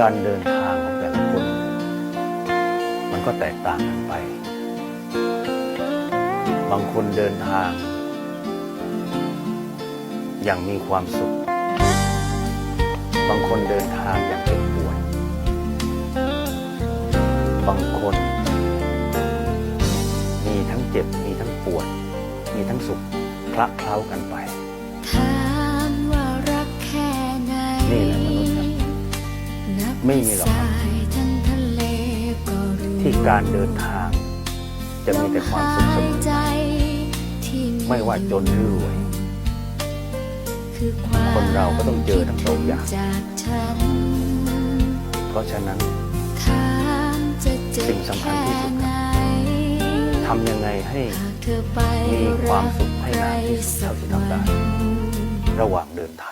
การเดินทางของแต่ละคน มันก็แตกต่างกันไป บางคนเดินทาง อย่างมีความสุข บางคนเดินทางอย่างเจ็บปวด บางคน มีทั้งเจ็บมีทั้งปวด มีทั้งสุขคละเคล้ากันไปถามว่ารักแค่ไหนนี่แหละ ไม่มีหรอกครับสายทั้งทะเลก็รู้ที่การเดินทาง จะมีแต่ความสุขเสมลมหายอใจที่ไม่ว่าจนหรือรวยคือความคนเราก็ต้องเจอทั้งสองอย่างจากฉันเพราะฉะนั้นถามจะเจ็บสิ่งสำคัญที่สุดแค่ไหนทำยังไงให้หากเธอไปมีความสุขให้รักนานที่สุดใครเท่าที่ทำได้สักวันระหว่างเดินทาง